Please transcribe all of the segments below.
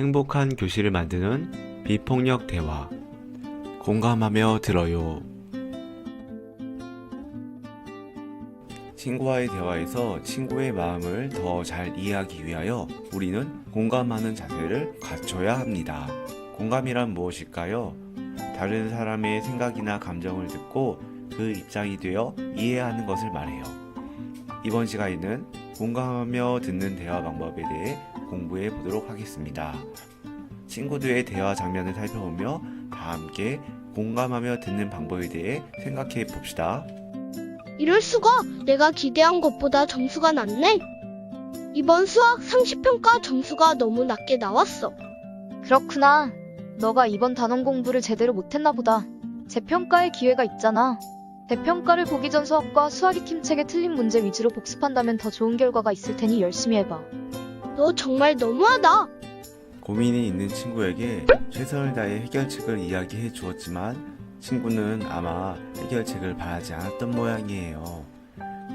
행복한 교실을 만드는 비폭력 대화. 공감하며 들어요. 친구와의 대화에서 친구의 마음을 더 잘 이해하기 위하여 우리는 공감하는 자세를 갖춰야 합니다. 공감이란 무엇일까요? 다른 사람의 생각이나 감정을 듣고 그 입장이 되어 이해하는 것을 말해요. 이번 시간에는 공감하며 듣는 대화 방법에 대해 공부해 보도록 하겠습니다. 친구들의 대화 장면을 살펴보며 다 함께 공감하며 듣는 방법에 대해 생각해 봅시다. 이럴 수가 내가 기대한 것보다 점수가 낮네. 이번 수학 상시평가 점수가 너무 낮게 나왔어. 그렇구나. 너가 이번 단원 공부를 제대로 못했나 보다. 재평가의 기회가 있잖아. 대평가를 보기 전 수학과 수학 익힘 책의 틀린 문제 위주로 복습한다면 더 좋은 결과가 있을 테니 열심히 해봐. 너 정말 너무하다. 고민이 있는 친구에게 최선을 다해 해결책을 이야기해 주었지만 친구는 아마 해결책을 바라지 않았던 모양이에요.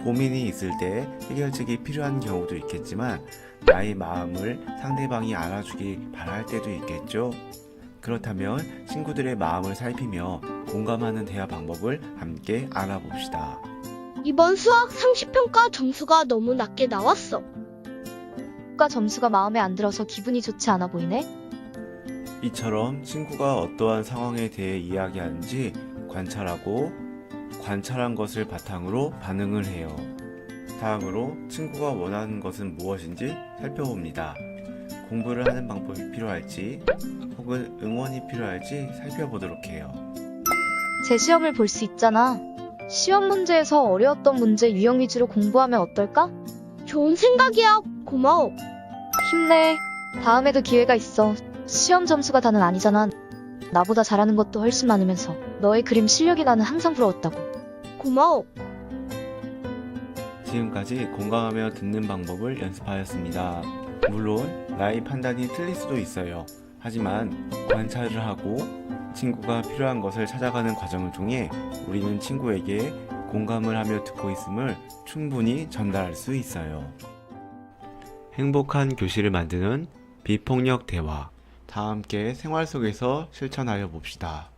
고민이 있을 때 해결책이 필요한 경우도 있겠지만 나의 마음을 상대방이 알아주기 바랄 때도 있겠죠. 그렇다면 친구들의 마음을 살피며 공감하는 대화 방법을 함께 알아봅시다. 이번 수학 상시평가 점수가 너무 낮게 나왔어. 과 점수가 마음에 안 들어서 기분이 좋지 않아 보이네? 이처럼 친구가 어떠한 상황에 대해 이야기하는지 관찰하고 관찰한 것을 바탕으로 반응을 해요. 다음으로 친구가 원하는 것은 무엇인지 살펴봅니다. 공부를 하는 방법이 필요할지 혹은 응원이 필요할지 살펴보도록 해요. 제 시험을 볼 수 있잖아. 시험 문제에서 어려웠던 문제 유형 위주로 공부하면 어떨까? 좋은 생각이야. 고마워. 힘내. 다음에도 기회가 있어. 시험 점수가 다는 아니잖아. 나보다 잘하는 것도 훨씬 많으면서 너의 그림 실력이 나는 항상 부러웠다고. 고마워. 지금까지 공감하며 듣는 방법을 연습하였습니다. 물론 나의 판단이 틀릴 수도 있어요. 하지만 관찰을 하고 친구가 필요한 것을 찾아가는 과정을 통해 우리는 친구에게 공감을 하며 듣고 있음을 충분히 전달할 수 있어요. 행복한 교실을 만드는 비폭력 대화. 다 함께 생활 속에서 실천하여 봅시다.